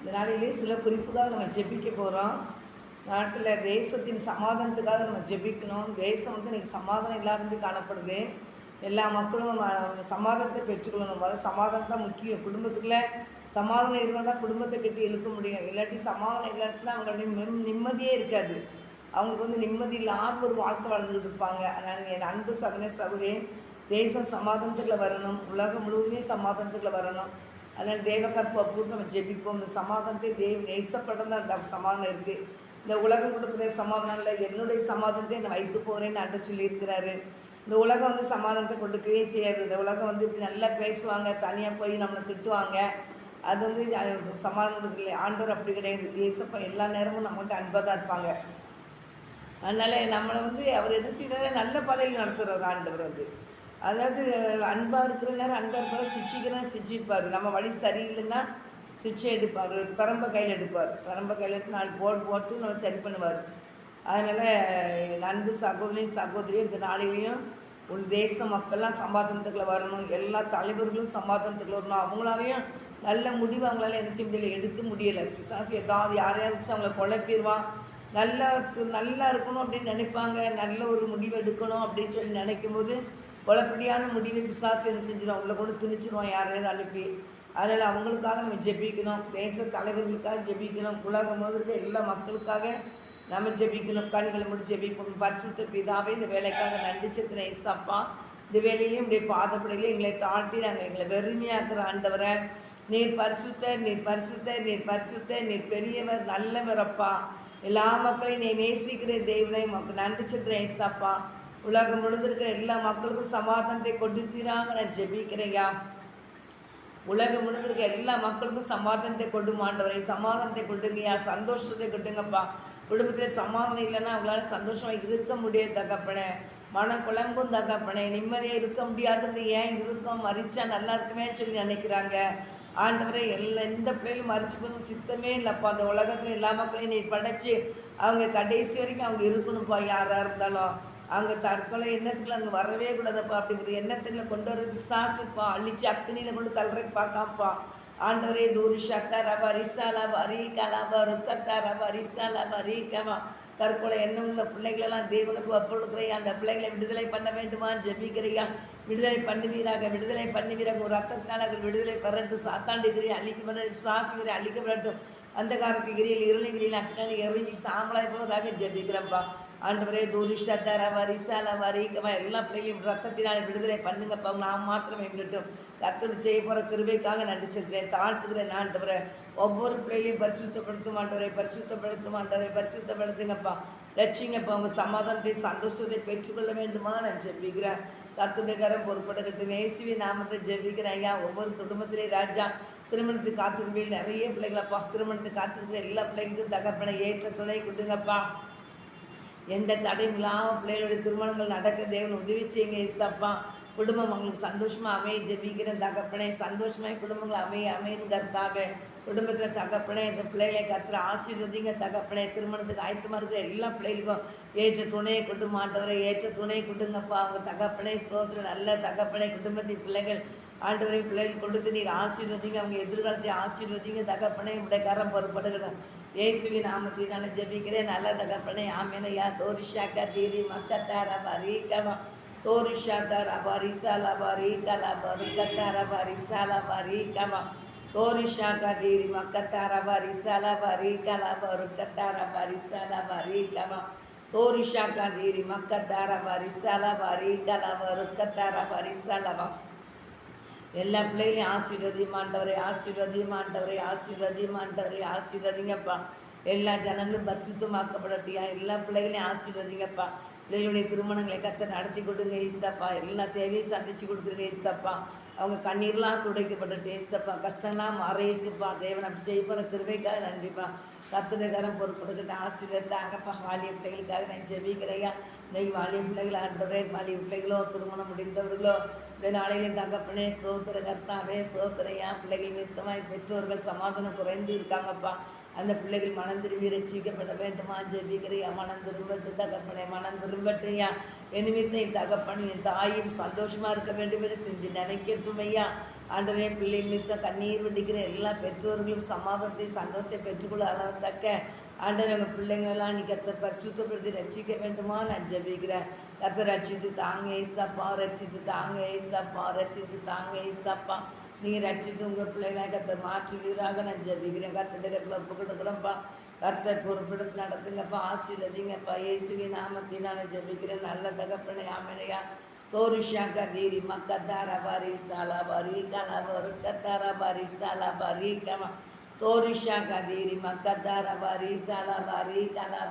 இந்த நாளிலே சில குறிப்புக்காக நம்ம ஜெபிக்க போகிறோம் நாட்டில் தேசத்தின் சமாதானத்துக்காக நம்ம ஜெபிக்கணும். தேசம் வந்து இன்றைக்கி சமாதானம் இல்லாதபடி காணப்படுது. எல்லா மக்களும் சமாதானத்தை பெற்றுக்கொள்ளணும். முதல்ல சமாதானம் தான் முக்கியம். குடும்பத்துக்குள்ளே சமாதானம் இருந்தால் தான் குடும்பத்தை கட்டி இழுக்க முடியும். இல்லாட்டி சமாதானம் இல்லாச்சுன்னா அவங்களுடைய நிம் நிம்மதியே இருக்காது. அவங்களுக்கு வந்து நிம்மதி இல்லாத ஒரு வாழ்க்கை வாழ்ந்துக்கிட்டு இருப்பாங்க. அதனால் என் அன்பு சகனே சகுரே தேசம் சமாதானத்துக்குள்ளே வரணும். உலகம் முழுவதுமே சமாதானத்துக்குள்ளே வரணும். அதனால் தேவகற்ப பூர்த்தி நம்ம ஜெபிப்போம். இந்த சமாதானத்தை தேவ நேசப்படம் தான் அந்த சமாதானம் இருக்குது இந்த உலகம் கொடுக்குற சமாதானம் இல்லை. என்னுடைய சமாதானத்தை நான் வைத்து போகிறேன்னு அன்று சொல்லியிருக்கிறாரு. இந்த உலகம் வந்து சமாதானத்தை கொடுக்கவே செய்யாது. இந்த உலகம் வந்து இப்படி நல்லா பேசுவாங்க. தனியாக போய் நம்மளை திட்டுவாங்க. அது வந்து சமாதானம் கொடுக்கல ஆண்டவர் அப்படி கிடையாது. ஏசப்பா எல்லா நேரமும் நம்மகிட்ட அன்பாக தான் இருப்பாங்க. அதனால் நம்மளை வந்து அவர் என்ன செய்கிறாரு நல்ல பாதையில் நடத்துகிறார் ஆண்டவர் வந்து. அதாவது அன்பாக இருக்கிற நேரம் அன்பாக இருக்கிற சிச்சிக்கிறேன் சிச்சிப்பார் நம்ம வழி சரியில்லைன்னா சிச்சை எடுப்பார் பரம்ப கையில் எடுப்பார். பரம்ப கையில் எடுத்து நாலு போட்டு போட்டு நம்ம சரி பண்ணுவார். அதனால் அன்பு சகோதரியும் சகோதரியும் இந்த நாளிலையும் ஒரு தேச மக்கள்லாம் சமாதானத்துக்குள்ள வரணும். எல்லா தலைவர்களும் சமாதானத்துக்குள்ள வரணும். அவங்களாலையும் நல்ல முடிவு அவங்களால என்ன முடியல எடுக்க முடியலை. பிசாசு ஏதாவது யாரையாவது வச்சு அவங்கள குழப்பிடுவான். நல்லா நல்லா இருக்கணும் அப்படின்னு நினைப்பாங்க. நல்ல ஒரு முடிவு எடுக்கணும் அப்படின்னு சொல்லி நினைக்கும் போது குழப்படியான முடிவை பிசாசு என்ன செஞ்சிடும் அவங்கள கொண்டு திணிச்சிருவான் யாரையாவது அனுப்பி. அதனால் அவங்களுக்காக நம்ம ஜெபிக்கணும். தேச தலைவர்களுக்காக ஜெபிக்கணும். உலகம் முழுவதும் எல்லா மக்களுக்காக நம்ம ஜெபிக்கணும். கண்களை முடி ஜெபிப்போம். பரிசுத்த பிதாவே இந்த வேலைக்காக நன்றி சித்திர ஏசப்பா. இந்த வேலையிலையும் இப்படி பாதப்படையிலையும் எங்களை தாழ்த்தி நாங்கள் எங்களை வெறுமையாக்குற ஆண்டவரை. நீர் பரிசுத்த நீர் பரிசுத்த நீர் பரிசுத்த நீர் பெரியவர் நல்லவர் அப்பா. எல்லா மக்களையும் நீ நேசிக்கிற தெய்வனை உமக்கு நன்றி சித்திரம் ஏசப்பா. உலகம் முழுது இருக்கிற எல்லா மக்களுக்கும் சமாதானத்தை கொடுப்பீராங்க நான் ஜெபிக்கிறேயா உலகம் முழுந்திருக்க எல்லா மக்களுக்கும் சமாதானத்தை கொண்டு மாண்டவரை சமாதானத்தை கொடுங்கய்யா. சந்தோஷத்தை கொடுங்கப்பா. குடும்பத்தில் சமாதானம் இல்லைன்னா அவங்களால சந்தோஷமா இருக்க முடியாது தகப்பனே. மன குழம்பும் தகப்பனே. நிம்மதியாக இருக்க முடியாதுன்னு ஏன் இருக்கோம்? மறிச்சா நல்லா இருக்குமே சொல்லி நினைக்கிறாங்க. ஆண்டவரை எல்லா எந்த பிள்ளைகளும் மறிச்சு போகணும் சித்தமே இல்லைப்பா. அந்த உலகத்தில் எல்லா மக்களையும் நீ படைச்சு அவங்க கடைசி வரைக்கும் அவங்க இருக்கணும்ப்பா. யாராக இருந்தாலும். அவங்க தற்கொலை எண்ணத்துக்குள்ள அங்கே வரவே கூடாதப்பா அப்படிங்கிற எண்ணத்துக்குள்ள கொண்டு வர விசாசுப்பா அழிச்சு அக்னியில் கொண்டு தள்ளுறக்கு பார்க்காப்பா ஆண்டவரே தூரி சக்கர வரிசாலா வரி கலவ ருக்கத்தார வரிசாலா தற்கொலை எண்ணம் உள்ள பிள்ளைகளெல்லாம் தேவனுக்கு ஒப்புடுக்கிறையா அந்த பிள்ளைகளை விடுதலை பண்ண வேண்டுமா? ஜெபிக்கிறையா? விடுதலை பண்ணுவீராக? விடுதலை பண்ணுவீராக? ஒரு ரத்தத்தினால் அவர்கள் விடுதலை பெறட்டும். சாத்தாண்டுகிறீ அழிக்கப்படட்டும் சாசுகிறீ அழிக்கப்படட்டும் அந்த காலத்துகிரியில் இருளகிரியில் அக்கனை எரிஞ்சு சாம்பலாய் போவதாக ஜெபிக்கிறேன்ப்பா ஆண்டவரே தூரிஷத்தர வரிசால வரிக்கமா எல்லா பிள்ளைகளையும் ரத்தத்தினால் விடுதலை பண்ணுங்கப்பா நான் மாத்திரமே விடட்டும். கத்தோடு செய்ய போகிற கிருபைக்காக நடிச்சிருக்கிறேன். தாழ்த்துக்கிறேன் ஆண்டவரை. ஒவ்வொரு பிள்ளைகளையும் பரிசுத்தப்படுத்த ஆண்டவரை. பரிசுத்தப்படுத்த ஆண்டவரை. பரிசுத்தப்படுத்துங்கப்பா. லட்சிங்கப்பா உங்கள் சமாதானத்தை சந்தோஷத்தை பெற்றுக்கொள்ள வேண்டுமா நான் ஜெபிக்கிறேன். கத்துடைய கரம் பொறுப்படக்கட்டும் இயேசுவி நாமத்தை ஜெபிக்கிறேன் ஐயா. ஒவ்வொரு குடும்பத்திலே ராஜா திருமணத்துக்கு காத்திருப்பீங்க நிறைய பிள்ளைங்களப்பா திருமணத்துக்கு காத்திருக்கிற எல்லா பிள்ளைங்களுக்கும் தகப்பனை ஏற்ற துணை கொடுங்கப்பா. எந்த தடையும் இல்லாமல் பிள்ளைகளுடைய திருமணங்கள் நடக்க தேவன் உதவி செய்யுங்க இசப்பா குடும்பம் அவங்களுக்கு சந்தோஷமா அமைய ஜெபிக்கிற தகப்பனே சந்தோஷமாய் குடும்பங்கள் அமைய அமைன்னு கர்த்தாவே. குடும்பத்தில் தகப்பனே இந்த பிள்ளைகளை கத்துற ஆசீர்வதிங்க தகப்பனே. திருமணத்துக்கு ஆயத்தமாக இருக்கிற எல்லா பிள்ளைகளுக்கும் ஏற்ற துணையை கொண்டு மாட்டவரை ஏற்ற துணையை கொடுங்கப்பா. அவங்க தகப்பனே ஸ்தோத்திர நல்ல தகப்பனே குடும்பத்தின் பிள்ளைகள். ஆண்டவரை பிள்ளைகள் கொடுத்து நீர் ஆசீர்வதிங்க. அவங்க எதிர்காலத்தை ஆசீர்வதிங்க தகப்பனே. உடைய கரம் பொறுப்படுகிறோம் இயேசுவின் நாமத்தினால ஜெபிக்கிறேன் நல்ல தகப்பனே ஆமேனையா தோரிஷாக்கா தீரி மக்கத்தார பரி கவா தோரிஷாத்தார பரி சாலா பரி கலா பரி கத்தார பரி சாலா பரி கவா தோரிஷாக்கா தீரி மக்கத்தார பரி சாலா பரி கலா பரு கத்தார பரி சாலா பரி கவா தோரிஷாக்கா தீரி மக்கத்தார பரி சாலா பரி கலா பரு கத்தார பரி சாலா எல்லா பிள்ளைகளையும் ஆசீர்வதியமாண்டவரை ஆசீர்வதியமாண்டவரை ஆசீர்வதியமாண்டவரை ஆசீர்வதிங்கப்பா. எல்லா ஜனங்களும் பரிசுத்தமாக்கப்படட்டியா? எல்லா பிள்ளைகளையும் ஆசீர்வதிங்கப்பா. பிள்ளைகளுடைய திருமணங்களை கத்த நடத்தி கொடுங்க ஈஸ்தப்பா எல்லா தேவையும் சந்திச்சு கொடுத்துருங்க ஈஸ்தாப்பா அவங்க கண்ணீர்லாம் துடைக்கப்பட்டு ஏசப்பா கஷ்டம்லாம் மறையிட்டுப்பா. தேவன் அப்படி செய்ய போகிற கிருபைக்காக நன்றிப்பா. கத்துடைக்காரன் பொறுப்படுக்கிட்ட ஆசீர்வத்தாங்கப்பா வாலிய பிள்ளைகளுக்காக நான் ஜெபிக்கிறையா இன்னைக்கு வாலிய பிள்ளைகள் ஆண்டவரே. வாலிய பிள்ளைகளோ திருமணம் முடிந்தவர்களோ இந்த நாளையிலும் தகப்பனே சோத்திர கர்த்தாவே சோத்திரையா பிள்ளைகள் நித்தமாய் பெற்றோர்கள் சமாதானம் குறைந்து இருக்காங்கப்பா. அந்த பிள்ளைகள் மனம் திரும்பி ரசிக்கப்பட வேண்டுமா? ஜெபிக்கிறையா மனம் திரும்பட்டு தகப்பனே மனம் திரும்பட்டுயா என் வீட்டில் என் தகப்பன் என் தாயும் சந்தோஷமா இருக்க வேண்டும் என்று செஞ்சு நினைக்கட்டும் ஐயா. ஆண்டனே பிள்ளைகள் நிறுத்த கண்ணீர் வடிக்கிற எல்லா பெற்றோர்களும் சமாதானத்தை சந்தோஷத்தை பெற்றுக்கொள்ள அளவத்தக்க ஆண்டவர் எங்கள் பிள்ளைங்களெல்லாம் நீ கத்த பரிசுத்தப்படுத்தி ரசிக்க வேண்டுமா? நான் ஜெபிக்கிறேன். கத்தர் ரட்சித்து தாங்க ஏசப்பா ரட்சித்து தாங்க ஏசப்பா ரட்சித்து தாங்க ஏசப்பா. நீங்கள் ரட்சித்து உங்கள் பிள்ளைகளை கத்த மாற்றுவீராக. நான் ஜபிக்கிறேன். கத்திட்ட கட்டில் ஒப்பு கொடுக்குறேன்ப்பா. கர்த்தர் பொறுப்பெடுத்து நடத்துங்கப்பா. ஆசீர்வதிங்கப்பா. இயேசுவி நாமத்தினால ஜபிக்கிறேன். நல்ல தகப்பனை ஆமனையா. தோருஷாக்கா கதீரி மக்கத்தாரா பாரி சாலா பாரி கலா கத்தாரா பாரி சாலா பாரி கமா. தோருஷாக்கா கதீரி மக்கத்தாரா பாரி சாலா பாரி கலா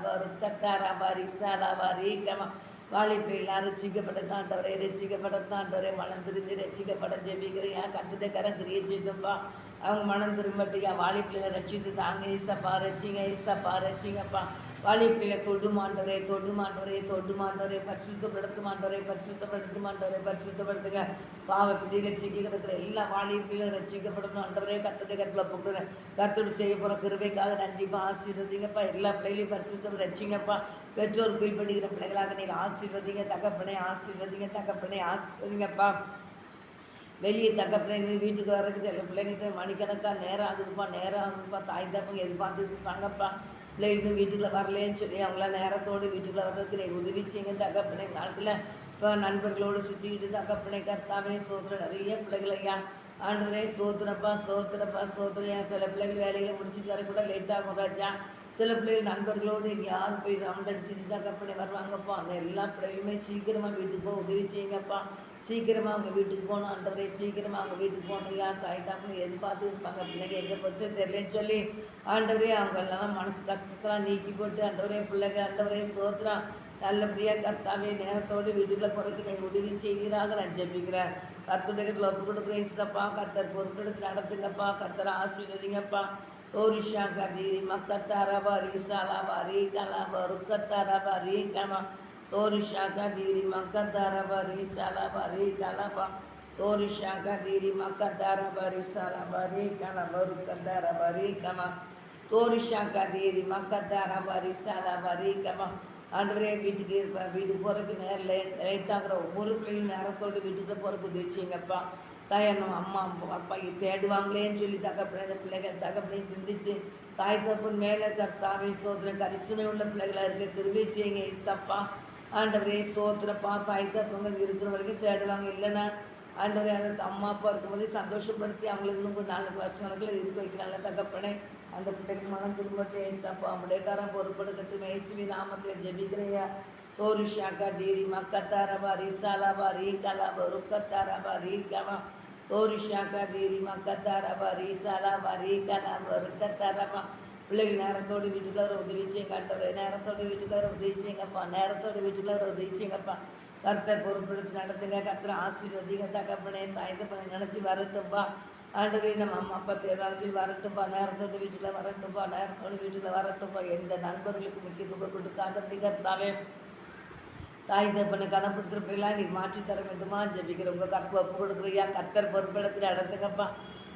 கத்தாரா பாரி சாலா பாரி கமா. வாலிப்பையெல்லாம் ரசிக்கப்பட்டாண்டவரே ரசிக்கப்பட்டாண்டவரே மனம் திரும்பி ரசிக்கப்படம் ஜெபிக்கிறேன். ஏன் கத்துட்டக்காரன் கிரியை அவங்க மனம் திரும்பட்டியா வாலிப்பிள்ளைகளை ரட்சித்து தாங்க இசப்பா ரச்சிங்க இசப்பா ரச்சிங்கப்பா வாலிப்பிள்ளைகளை தொடுமாண்டவரே தொடுமாண்டவரே தொடுமாண்டவரே பரிசுத்தப்படுத்துமாண்டவரே பரிசுத்தப்படுத்துமாண்டவரே பரிசுத்தப்படுத்துங்க. பாவ பிடி ரசிக்க கிடக்கிற எல்லா வாலிப்பிள்ளையும் ரசிக்கப்படணும் ஆண்டவரே. கத்துட்டு கருத்தில் போட்டுறேன் கருத்தோடு செய்ய போகிற கிருபைக்காக நன்றிப்பா. ஆசீர்வதிங்கப்பா. எல்லா பிள்ளைகளையும் பரிசுத்தம் ரசிங்கப்பா. பெற்றோர் பண்ணிக்கிற பிள்ளைகளாக நீர் ஆசீர்வதிங்க தகப்பனை ஆசீர்வதிங்க தகப்பனை ஆசீர்வதிங்கப்பா. வெளியே தகப்பனை வீட்டுக்கு வர்றதுக்கு சில பிள்ளைங்களுக்கு மணிக்கணக்காக நேரம் ஆகுதுப்பா நேரம் ஆகுதுப்பா. தாய் தப்பங்க எதிர்பார்த்துட்டு இருப்பாங்கப்பா. பிள்ளைகளும் வீட்டுக்குள்ளே வரலேன்னு சொல்லி அவங்களாம் நேரத்தோடு வீட்டுக்குள்ளே வர்றதுக்கு நீ உதவிச்சிங்க தகப்பனை தகப்பனே. காலத்தில் இப்போ நண்பர்களோடு சுற்றிக்கிட்டு தகப்பனை கர்த்தாவே சோதனை நிறைய பிள்ளைகளையா ஆண்டவரே சோத்துறப்பா சோத்துறப்பா சோத்துறையா சில பிள்ளைகள் வேலைகளை முடிச்சுட்டு வர கூட லேட் ஆகும் ராஜா. சில பிள்ளைகள் நண்பர்களோடு எங்கேயாவது போய் ரவுண்ட் அடிச்சுட்டு தகப்பனே வருவாங்கப்பா. அந்த எல்லா பிள்ளைகளுமே சீக்கிரமாக வீட்டுக்கு போக உதவி செய்யுங்கப்பா. சீக்கிரமாக அவங்க வீட்டுக்கு போகணும் ஆண்டவரே சீக்கிரமாக அவங்க வீட்டுக்கு போகணும். யார் தாய் தாப்பனு எதிர்பார்த்து இருப்பாங்க? பிள்ளைங்க எங்கே போச்சு தெரியலன்னு சொல்லி ஆண்டவரே அவங்க எல்லாம் மனசு கஷ்டத்தெல்லாம் நீக்கி போட்டு அந்தவரே பிள்ளைங்க அந்தவரே ஸ்தோத்திரம் நல்லபடியாக கர்த்தாவே நேரத்தோடு வீட்டுக்குள்ள பிறகு நீங்கள் உதவி செய்கிறாங்க நான் ஜெபிக்கிறேன். கர்த்துடைய ஒப்பு கொடுக்குறேன். இசப்பா கர்த்தர் பொறுப்பெடுத்து நடத்துங்கப்பா. கர்த்தரை ஆசீர்வதிங்கப்பா. தோரிஷா கதீரி மக்கத்தாரபா ரீசாலாபா ரீ கலாபா ருக்கத்தாரபா ரீ கமா. தோரிஷா கதீரி மக்கத்தாரபா ரீசாலாபா ரீ கலாபா. தோரிஷா கதீரி மக்கத்தாரபா ரீசாலாபா ரீ கலாபா ருக்கத்தாரபா ரீ கமா. தோரிஷா கதீரி மக்கத்தாரபா ரீசாலாபா ரீ கமா. ஆண்டவரே வீட்டுக்கு இருப்ப வீட்டுக்கு போகிறதுக்கு நேரம் லேட் லேட் ஆகிற ஒவ்வொரு பிள்ளையும் நேரத்தோடு வீட்டுக்கு போகிறதுக்கு உதவிச்சிங்கப்பா. தாய் நம்ம அம்மா அப்பா தேடுவாங்களேன்னு சொல்லி தகப்பனை இந்த பிள்ளைகள் தகப்பனை சிந்திச்சு தாய் தகப்பன் மேலே கர்த்தாவே சோதனை கரிசனை உள்ள பிள்ளைகளாக இருக்க திருவி செய்யுங்க இசப்பா ஆண்டவரே சோத்திரப்பா தாய் தகப்பங்க இருக்கிற வரைக்கும் தேடுவாங்க. இல்லைன்னா ஆண்டவரே அந்த அம்மா அப்பா இருக்கும்போது சந்தோஷப்படுத்தி அவங்களுக்கு இன்னும் ஒரு நாலு வருஷம் கணக்கில் இருக்க வைக்கிறாங்க தகப்பனே அந்த பிள்ளைக்கு மனம் திரும்பட்டு ஏசுதாப்பா அவனுடையக்காரன் பொறுப்படுக்கட்டு மேசுவி நாமத்தில் ஜெபிக்கிறையா தோருஷாக்கா தீரி மக்கத்தாரபா ரிசாலாபா ரீகலாபா ருக்கத்தாரபா ரீகமா தோருஷாக்கா தீரி மக்கத்தாரபா ரீசாலாபா ரீகலாபா ருக்கத்தாரபா பிள்ளைகள் நேரத்தோடு வீட்டுக்குள்ள உதவி செய்யுங்க நேரத்தோடு வீட்டுக்குள்ள உதவிச்சேங்கப்பா நேரத்தோடு வீட்டுக்குள்ள உதவிச்சேங்கப்பா கர்த்தர் பொறுப்பெடுத்து நடத்துங்க. கர்த்தர் ஆசீர்வதிங்க. தகப்பனே தாய் தப்பனை நினச்சி வரட்டும்பா. ஆண்டவரே நம்ம அம்மா அப்பா தேவாச்சு வரட்டும்பா. நேரத்தோடு வீட்டில் வரட்டும்பா. நேரத்தோடு வீட்டில் வரட்டும்பா. எந்த நண்பர்களுக்கு முக்கியத்துவம் கொடுக்காதபடி கர்த்தாவே. தாய் தப்பனை கனப்படுத்துகிறப்பெல்லாம் நீ மாற்றி தர வேண்டுமா? ஜபிக்கிற உங்கள் கருத்தில் ஒப்பு கொடுக்குறியா கத்தர் பொறுப்பிடத்தில் நடத்துங்கப்பா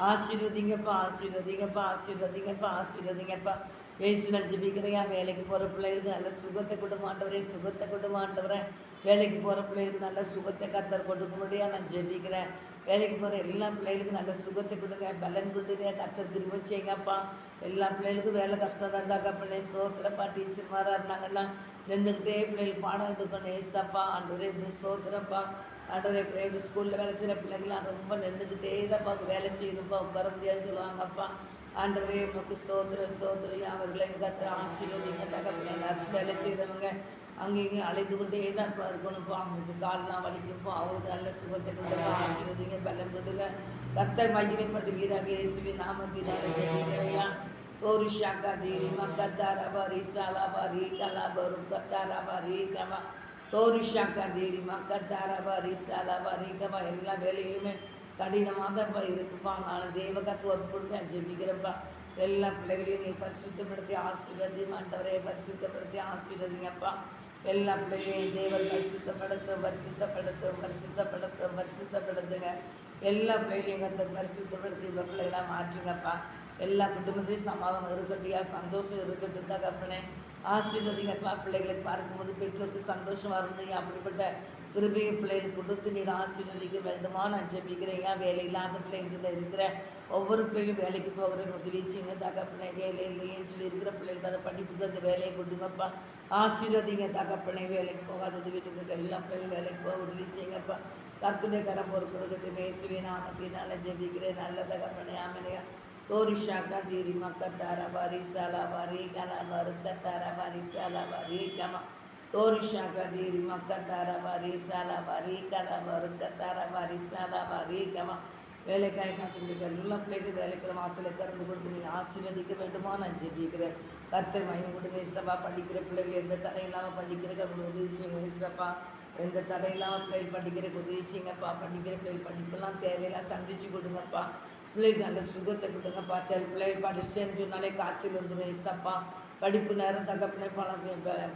ஆசீர்வதிங்கப்பா ஆசீர்வதிங்கப்பா ஆசீர்வதிங்கப்பா ஆசீர்வதிங்கப்பா. பேசி நான் ஜெபிக்கிறையா வேலைக்கு போகிற பிள்ளைகளுக்கு நல்ல சுகத்தை கொண்டு கொடுமாண்டவரே சுகத்தை கொண்டு மாட்டவரேன் வேலைக்கு போகிற பிள்ளைகளுக்கு நல்ல சுகத்தை கத்தர் கொடுக்க முடியா நான் ஜெபிக்கிறேன். வேலைக்கு போகிற எல்லா பிள்ளைகளுக்கும் நல்ல சுகத்தை கொடுங்க. பலன் கொடுங்க. கத்தர் திரும்ப செய்யுங்கப்பா. எல்லா பிள்ளைகளுக்கும் வேலை கஷ்டம் தான் தாக்கா பிள்ளை. ஸ்தோத்திரப்பா. டீச்சர்மாராக இருந்தாங்கன்னா நின்றுக்கிட்டே பிள்ளைகள் பாடம் எடுக்கணும் ஏசப்பா ஆண்டவரே இந்த ஸ்தோத்திரப்பா. ஆண்டவரே பிரைவேட் ஸ்கூலில் வேலை செய்கிற பிள்ளைங்களாம் ரொம்ப நின்றுக்கிட்டே தான்ப்பா வேலை செய்யணும்ப்பா உட்கார முடியாதுன்னு சொல்லுவாங்கப்பா. ஆண்டவரே உமக்கு ஸ்தோத்திர ஸ்தோத்திரம். அவர்களை கத்த ஆசீர்வதிங்க பிள்ளைங்க நர்ஸ் வேலை செய்கிறவங்க அங்கேயும் அழைத்து கொண்டே தான் இப்போ இருக்கணும்ப்பா. அவங்களுக்கு கால்லாம் வலிக்கும்ப்பா. அவங்களுக்கு நல்ல சுகத்தை கொடுப்பா ஆசீர்வதிங்க பலன் கொடுங்க. கர்த்தர் மகிமைப்பட்டு வீராக இயேசுவின் நாமத்தினால. ஜெயிக்கிறையா தோரிஷாக்கா தீரி மக்கத்தாரபா ரீசாலாபா ரீ கலாபா ருக்கத்தாரபா ரீ கமா தோரிஷாக்கா தீரி மக்கத்தாரபா ரீசாலாபா ரீ கமா எல்லா வேலையுமே கடினமாக இருக்குப்பா நான் தெய்வ கத்து கொடுத்து நான் ஜெபிக்கிறப்பா எல்லா பிள்ளைகளையும் நீ பரிசுத்தப்படுத்தி ஆசீர்வதி மண்டவரையை பரிசுத்தப்படுத்தி ஆசீர்வதிங்கப்பா எல்லா பிள்ளைகளையும் தேவர் பரிசுத்தப்படுத்தும் பரிசுத்தப்படுத்தும் பரிசுத்தப்படுத்தும் பரிசுத்தப்படுத்துங்க எல்லா பிள்ளைகளையும் கத்த பரிசுத்தப்படுத்தி இந்த பிள்ளைகளாக மாற்றுங்கப்பா எல்லா குடும்பத்திலையும் சமாதானம் இருக்கட்டியா சந்தோஷம் இருக்கட்டும் தகப்பனே ஆசீர்வதிங்கப்பா பிள்ளைகளை பார்க்கும்போது பெற்றோருக்கு சந்தோஷமாக வரணும் அப்படிப்பட்ட கிருபையை பிள்ளைகளுக்கு கொடுத்து நீர் ஆசீர்வதிக்க வேண்டுமா? நான் ஜெபிக்கிறேன். ஏன் வேலை இல்லாத பிள்ளைங்கிட்ட இருக்கிற ஒவ்வொரு பிள்ளைகளும் வேலைக்கு போகிறேன்னு உதவி செய்யுங்க. தகப்பனை வேலை இல்லையேன்னு சொல்லி இருக்கிற பிள்ளைகளுக்கு அதை படிப்புக்கு அந்த வேலையை கொடுங்கப்பா. ஆசீர்வதிங்க தகப்பனை வேலைக்கு போகாத உதவிட்டு இருக்க எல்லா பிள்ளைகளும் வேலைக்கு போக உதவி செய்யுங்கப்பா. கர்த்துடைய கரம் பொறுப்பு கொடுக்குறது மேசுவே நாமத்தினால ஜெபிக்கிறேன். நல்ல தகப்பனை ஆமலையா தோரிஷாக்கா தீரி மக்கத்தார பாரி சாலா பாரி கலா பாரி சாலா கமா. தோரிஷாக்கா தீரி மக்கத்தார பாரி சாலா பாரி கலா பாரு பாரி சாலா கமா. வேலைக்காய் காத்துக்கிட்டு எல்லா பிள்ளைக்கு வேலைக்குள்ள வாசலை திறந்து கொடுத்து நீங்கள் ஆசீர்வதிக்க வேண்டுமா? நான் ஜெபிக்கிறேன். கர்த்தர் மயம் கொடுங்க இசப்பா. படிக்கிற பிள்ளைகள் எந்த தடை இல்லாமல் படிக்கிறதுக்கு அவங்க உதவி செய்யுங்க இசப்பா. எந்த தடை இல்லாமல் பிள்ளைகள் படிக்கிறதுக்கு உதவி செய்யுங்கப்பா படிக்கிற பிள்ளைகள் படிப்பெல்லாம் தேவையெல்லாம் சந்திச்சு கொடுங்கப்பா. பிள்ளைக்கு நல்ல சுகத்தை கொடுங்கப்பா. சரி பிள்ளைகள் படிச்சேன்னு சொன்னாலே காய்ச்சல் வந்துடும் இசப்பா படிப்பு நேரம் தகப்பனே பணம்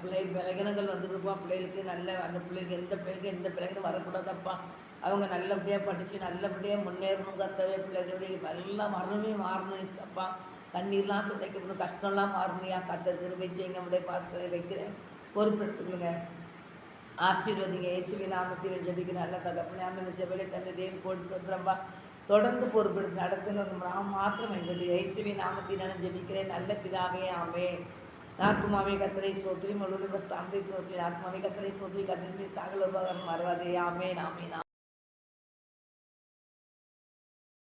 பிள்ளை விலகினங்கள் வந்துருப்பா பிள்ளைகளுக்கு நல்ல அந்த பிள்ளைக்கு எந்த பிள்ளைக்கு எந்த பிள்ளைகளும் வரக்கூடாதப்பா. அவங்க நல்லபடியாக படித்து நல்லபடியாக முன்னேறணும் கத்தவே பிள்ளைகளுடைய எல்லாம் மரணமே மாறணும் இசப்பா கண்ணீர்லாம் துடைக்கணும் கஷ்டம்லாம் மாறணியா கத்த திரும்பி செய்யுங்க அப்படியே பார்த்து வைக்கிறேன். பொறுப்பெடுத்துக்கணுங்க ஆசீர்வதிங்க. இயேசுவி நாமத்தில் ஜெபிக்க நல்ல தகப்பனே அமைந்த ஜெபலை தந்தை தேவி கோடி சொல்கிறப்பா தொடர்ந்து பொறுப்பெடுத்து நடத்துங்க நாம் மாத்திரம் என்பது இயேசுவின் நாமத்தினாலும் ஜெபிக்கிறேன். நல்ல பிதாவே ஆமே ஆத்மாவே கத்திரை சோத்ரி முழு சாந்தை சோத்ரி ஆத்மாவே கத்திரை சோத்ரி கத்திரி சாகல உபகரணம் மறவாதே. ஆமே நாமே